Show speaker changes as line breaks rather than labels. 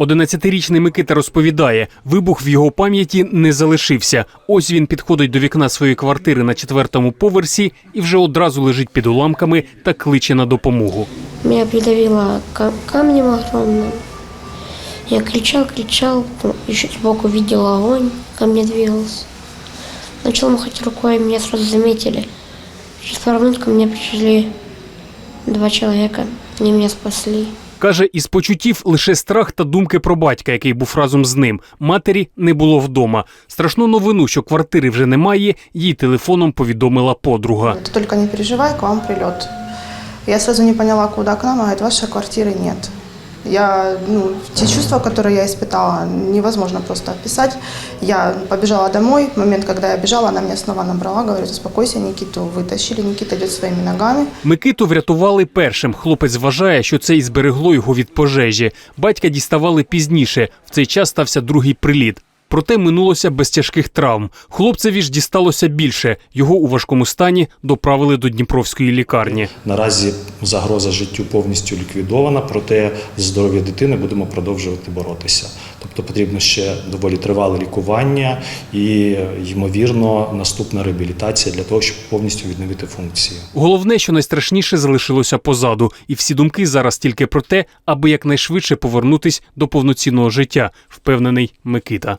11-річний Микита розповідає, вибух в його пам'яті не залишився. Ось він підходить до вікна своєї квартири на четвертому поверсі і вже одразу лежить під уламками та кличе на допомогу.
Меня придавило ка- камнем огромным. Я кричал, кричал, еще сбоку видел огонь, ко мне двигался. Начал махать рукой, меня сразу заметили. Через пару мне пришли два человека, они меня спасли.
Каже, із почуттів лише страх та думки про батька, який був разом з ним. Матері не було вдома. Страшну новину, що квартири вже немає, їй телефоном повідомила подруга.
Ты только не переживай, к вам прильот. Я сразу не поняла, куди к нам, а говорит, вашей квартири нет. Я, ну, те чувства, которые я испытала, невозможно просто описать. Я побежала домой. В момент, когда я бежала, она меня снова набрала, говорит, успокойся, Никиту вытащили, Никита идет своими ногами.
Микиту врятували першим. Хлопець вважає, що це і зберегло його від пожежі. Батька діставали пізніше. В цей час стався другий приліт. Проте минулося без тяжких травм. Хлопцеві ж дісталося більше. Його у важкому стані доправили до Дніпровської лікарні.
Наразі загроза життю повністю ліквідована, проте здоров'я дитини будемо продовжувати боротися. Тобто потрібно ще доволі тривале лікування і, ймовірно, наступна реабілітація для того, щоб повністю відновити функції.
Головне, що найстрашніше залишилося позаду, і всі думки зараз тільки про те, аби якнайшвидше повернутись до повноцінного життя, впевнений Микита.